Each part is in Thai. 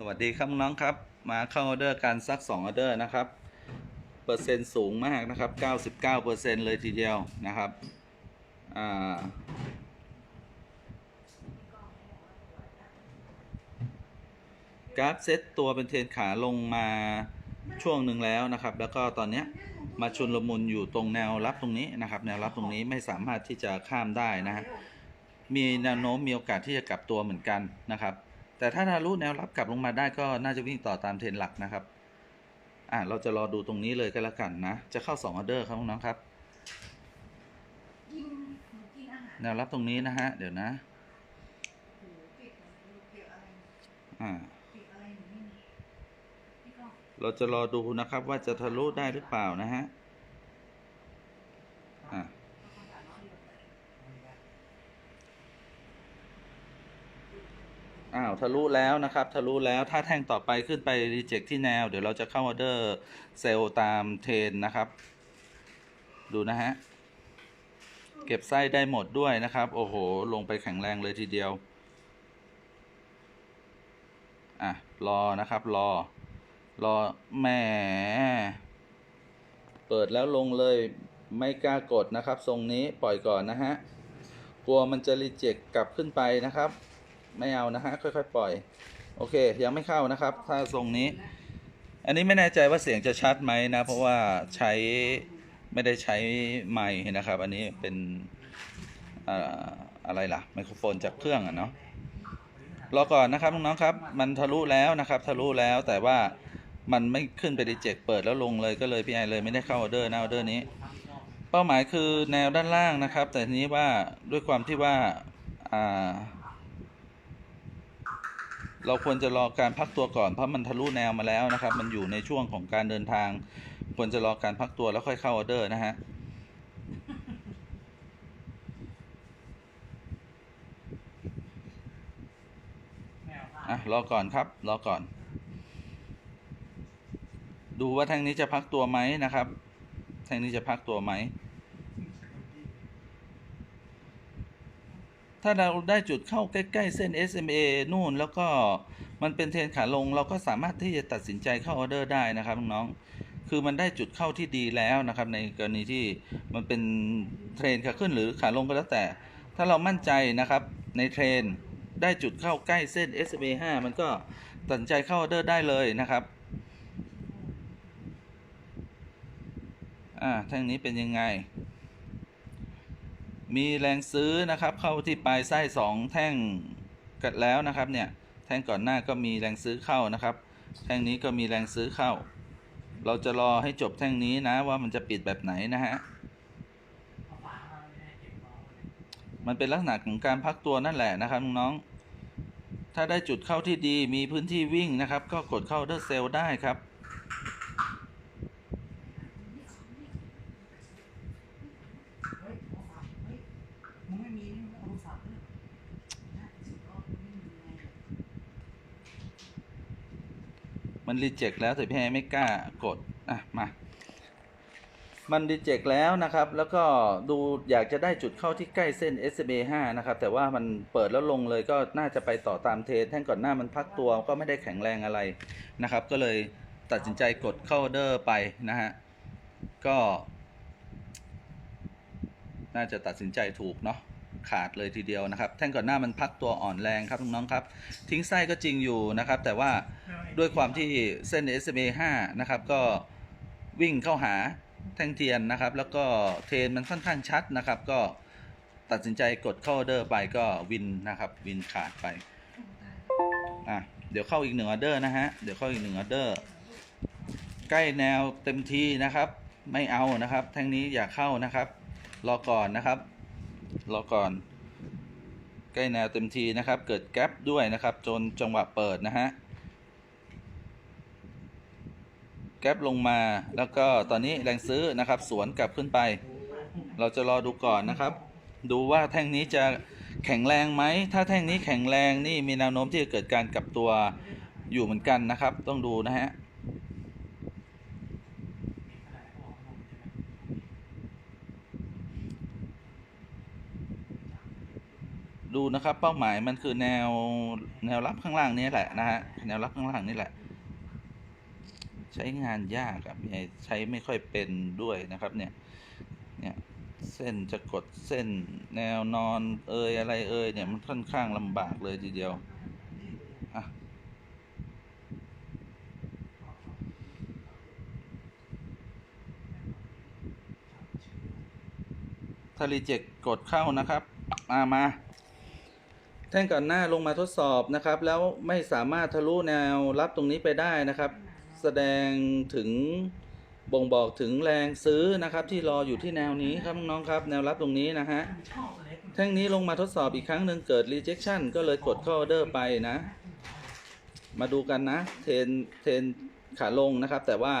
สวัสดีครับน้องครับ มาเข้าออเดอร์กันสัก2ออเดอร์นะครับ เปอร์เซ็นต์สูงมากนะครับ 99เปอร์เซ็นต์เลยทีเดียวนะครับอ่าการ์ดเซตตัวเป็นเทรนขาลงมาช่วงหนึ่งแล้วนะครับ แล้วก็ตอนนี้มาชุนลมุนอยู่ตรงแนวรับตรงนี้นะครับ แนวรับตรงนี้ไม่สามารถที่จะข้ามได้นะฮะมีแนวโน้มมีโอกาสที่จะกลับตัวเหมือนกันนะครับ แต่ถ้าทะลุแนวรับกลับลงมาได้ก็น่าจะวิ่งต่อตามเทรนหลักนะครับ อ่าเราจะรอดูตรงนี้เลยก็แล้วกันนะ จะเข้า2ออเดอร์ครับน้องๆครับ แนวรับตรงนี้นะฮะ เดี๋ยวนะอ่าเราจะรอดูนะครับว่าจะทะลุได้หรือเปล่านะฮะอ่า เอาความสามารถเดียวกัน อ้าวทะลุแล้วนะครับทะลุแล้วถ้าแท่งต่อไปขึ้นไปรีเจ็คที่แนว เดี๋ยวเราจะเข้าออเดอร์เซลล์ตามเทรนนะครับ ดูนะฮะ เก็บไส้ได้หมดด้วยนะครับ โอ้โห ลงไปแข็งแรงเลยทีเดียว อะ รอนะครับ รอ รอแหมเปิดแล้วลงเลยไม่กล้ากดนะครับ ทรงนี้ปล่อยก่อนนะฮะ กลัวมันจะรีเจ็คกลับขึ้นไปนะครับ ไม่เอานะฮะค่อยๆปล่อย โอเค ยังไม่เข้านะครับ ถ้าทรงนี้ อันนี้ไม่แน่ใจว่าเสียงจะชัดไหมนะ เพราะว่าใช้ไม่ได้ใช้ไมค์นะครับ อันนี้เป็นอ่าอะไรล่ะไมโครโฟนจากเครื่องอะเนาะรอก่อนนะครับน้องๆครับ มันทะลุแล้วนะครับ ทะลุแล้วแต่ว่ามันไม่ขึ้นไปดีเจกเปิดแล้วลงเลยก็เลยพี่ไอเลยไม่ได้เข้าออเดอร์นะออเดอร์นี้ เป้าหมายคือแนวด้านล่างนะครับ แต่ทีนี้ว่าด้วยความที่ว่าอ่า เราควรจะรอการพักตัวก่อนเพราะมันทะลุแนวมาแล้วนะครับ มันอยู่ในช่วงของการเดินทาง ควรจะรอการพักตัวแล้วค่อยเข้าออเดอร์นะฮะอะรอก่อนครับ รอก่อน ดูว่าแท่งนี้จะพักตัวไหมนะครับ แท่งนี้จะพักตัวไหม ถ้าเราได้จุดเข้าใกล้ ๆ เส้น SMA นู่น แล้วก็มันเป็นเทรนขาลง เราก็สามารถที่จะตัดสินใจเข้าออเดอร์ได้นะครับน้องๆคือมันได้จุดเข้าที่ดีแล้วนะครับในกรณีที่มันเป็นเทรนขาขึ้นหรือขาลงก็แล้วแต่ ถ้าเรามั่นใจนะครับในเทรนได้จุดเข้าใกล้เส้น SMA 5มันก็ตัดสินใจเข้าออเดอร์ได้เลยนะครับอ่าท่งนี้เป็นยังไง มีแรงซื้อนะครับ เข้าที่ปลายไส้สองแท่งกันแล้วนะครับเนี่ยแท่งก่อนหน้าก็มีแรงซื้อเข้านะครับ แท่งนี้ก็มีแรงซื้อเข้า เราจะรอให้จบแท่งนี้นะว่ามันจะปิดแบบไหนนะฮะมันเป็นลักษณะของการพักตัวนั่นแหละนะครับน้องถ้าได้จุดเข้าที่ดีมีพื้นที่วิ่งนะครับ ก็กดเข้าเดอร์เซลได้ครับ เฮ้ยโทรศัพท์เฮ้ยมึงไม่มีนี่มึงเอาโทรศัพท์เนี่ยนะสิบรอบมึงไม่มีไง มันรีเจ็คแล้วแต่พี่แอร์ไม่กล้ากดอะมา มันรีเจ็คแล้วนะครับ แล้วก็ดูอยากจะได้จุดเข้าที่ใกล้เส้น SMA 5นะครับ แต่ว่ามันเปิดแล้วลงเลยก็น่าจะไปต่อตามเทรนแท่งก่อนหน้ามันพักตัวก็ไม่ได้แข็งแรงอะไรนะครับ ก็เลยตัดสินใจกดเข้าเดอร์ไปนะฮะ ก็ น่าจะตัดสินใจถูกเนาะ ขาดเลยทีเดียวนะครับ แท่งก่อนหน้ามันพักตัวอ่อนแรงครับน้องๆครับ ทิ้งไส้ก็จริงอยู่นะครับ แต่ว่าด้วยความที่เส้น SMA 5นะครับ ก็วิ่งเข้าหาแท่งเทียนนะครับ แล้วก็เทรนมันค่อนข้างชัดนะครับ ก็ตัดสินใจกดเข้าออเดอร์ไปก็วินนะครับ วินขาดไปอะเดี๋ยวเข้าอีกหนึ่งออเดอร์นะฮะเดี๋ยวเข้าอีกหนึ่งออเดอร์ใกล้แนวเต็มทีนะครับ ไม่เอานะครับ แท่งนี้อย่าเข้านะครับ รอก่อนนะครับ รอก่อน ใกล้แนวเต็มทีนะครับ เกิดแกลบด้วยนะครับ จนจังหวะเปิดนะฮะแก๊ปลงมาแล้วก็ตอนนี้แรงซื้อนะครับ สวนกลับขึ้นไป เราจะรอดูก่อนนะครับ ดูว่าแท่งนี้จะแข็งแรงไหม ถ้าแท่งนี้แข็งแรงนี่มีแนวโน้มที่จะเกิดการกลับตัวอยู่เหมือนกันนะครับ ต้องดูนะฮะ ดูนะครับเป้าหมายมันคือแนวแนวรับข้างล่างนี้แหละนะฮะแนวรับข้างล่างนี่แหละ ใช้งานยากอะพี่ใช้ไม่ค่อยเป็นด้วยนะครับเนี่ยเนี่ยเส้นจะกดเส้นแนวนอนเอยอะไรเอยเนี่ยมันค่อนข้างลำบากเลยทีเดียวถ้ารีเจ็คกดเข้านะครับ มามา ท่งก่อนหน้าลงมาทดสอบนะครับ แล้วไม่สามารถทะลุแนวรับตรงนี้ไปได้นะครับ แสดงถึงบ่งบอกถึงแรงซื้อนะครับ ที่รออยู่ที่แนวนี้ครับน้องครับ แนวรับตรงนี้นะฮะแท่งนี้ลงมาทดสอบอีกครั้งหนึ่งเกิด rejection ก็เลยกดเข้าออเดอร์ไปนะ มาดูกันนะ เทรนเทรนขาลงนะครับ แต่ว่า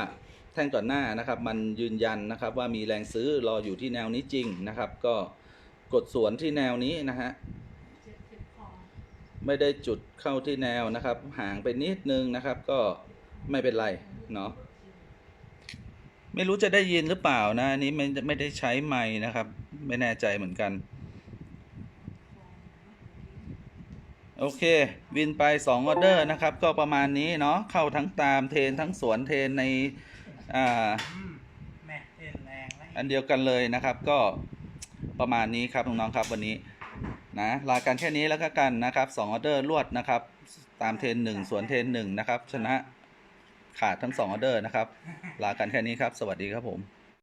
แท่งก่อนหน้านะครับ มันยืนยันนะครับ ว่ามีแรงซื้อรออยู่ที่แนวนี้จริงนะครับ ก็กดสวนที่แนวนี้นะฮะ ไม่ได้จุดเข้าที่แนวนะครับ ห่างไปนิดนึงนะครับ ก็ไม่เป็นไรเนาะไม่รู้จะได้ยินหรือเปล่านะอันนี้ไม่ไม่ได้ใช้ไม้นะครับ ไม่แน่ใจเหมือนกัน โอเค วินไป2ออเดอร์นะครับ ก็ประมาณนี้เนาะเข้าทั้งตามเทรนทั้งสวนเทรนในอ่าอืมแม่เล่นแรงแล้วอันเดียวกันเลยนะครับ ก็ประมาณนี้ครับน้องๆครับวันนี้ นะลากันแค่นี้แล้วก็กันนะครับสองออเดอร์รวดนะครับ ตามเทรนหนึ่งสวนเทรนหนึ่งนะครับ ชนะขาดทั้งสองออเดอร์นะครับ ลากันแค่นี้ครับ สวัสดีครับผม